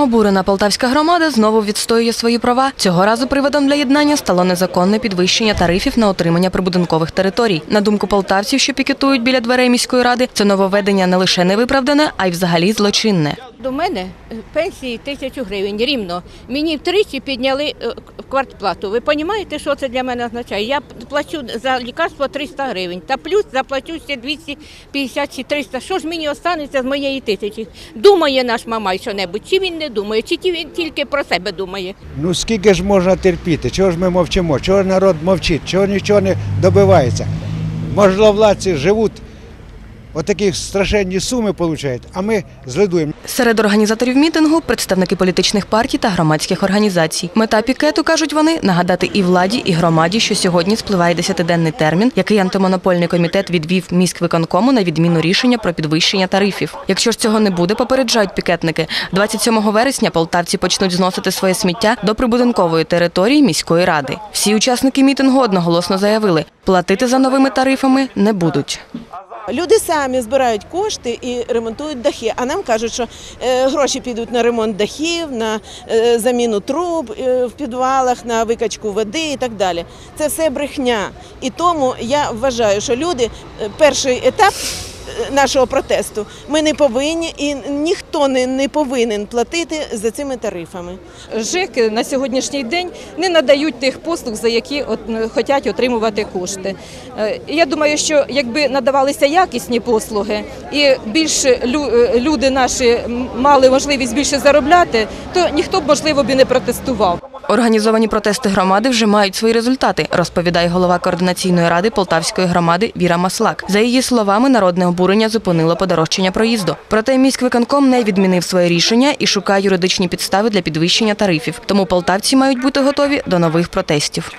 Обурена полтавська громада знову відстоює свої права. Цього разу приводом для єднання стало незаконне підвищення тарифів на отримання прибудинкових територій. На думку полтавців, що пікетують біля дверей міської ради, це нововведення не лише невиправдане, а й взагалі злочинне. До мене е, пенсії тисячу гривень рівно. Мені втричі підняли е, квартплату. Ви розумієте, що це для мене означає? Я плачу за лікарство 300 гривень, та плюс заплачу ще 250 чи 300. Що ж мені останеться з моєї тисячі? Думає наш мамай що-небудь, чи він не думає, чи він тільки про себе думає. Ну скільки ж можна терпіти? Чого ж ми мовчимо? Чого народ мовчить? Чого нічого не добивається? Можновладці живуть, отакі страшенні суми отримують, а ми злидуємо. Серед організаторів мітингу представники політичних партій та громадських організацій. Мета пікету кажуть вони нагадати і владі, і громаді, що сьогодні спливає десятиденний термін, який антимонопольний комітет відвів міськвиконкому на відміну рішення про підвищення тарифів. Якщо ж цього не буде, попереджають пікетники. 27 вересня полтавці почнуть зносити своє сміття до прибудинкової території міської ради. Всі учасники мітингу одноголосно заявили, платити за новими тарифами не будуть. Люди самі збирають кошти і ремонтують дахи. А нам кажуть, що е, гроші підуть на ремонт дахів, на е, заміну труб е, в підвалах, на викачку води і так далі. Це все брехня. І тому я вважаю, що люди перший етап. Нашого протесту ми не повинні і ніхто не, не повинен платити за цими тарифами. ЖЕК на сьогоднішній день не надають тих послуг, за які от, хочуть отримувати кошти. Е, Я думаю, що якби надавалися якісні послуги і більше лю- люди наші мали можливість більше заробляти, то ніхто б можливо б не протестував. Організовані протести громади вже мають свої результати, розповідає голова координаційної ради Полтавської громади Віра Маслак. За її словами, народне обурення зупинило подорожчання проїзду. Проте міськвиконком не відмінив своє рішення і шукає юридичні підстави для підвищення тарифів. Тому полтавці мають бути готові до нових протестів.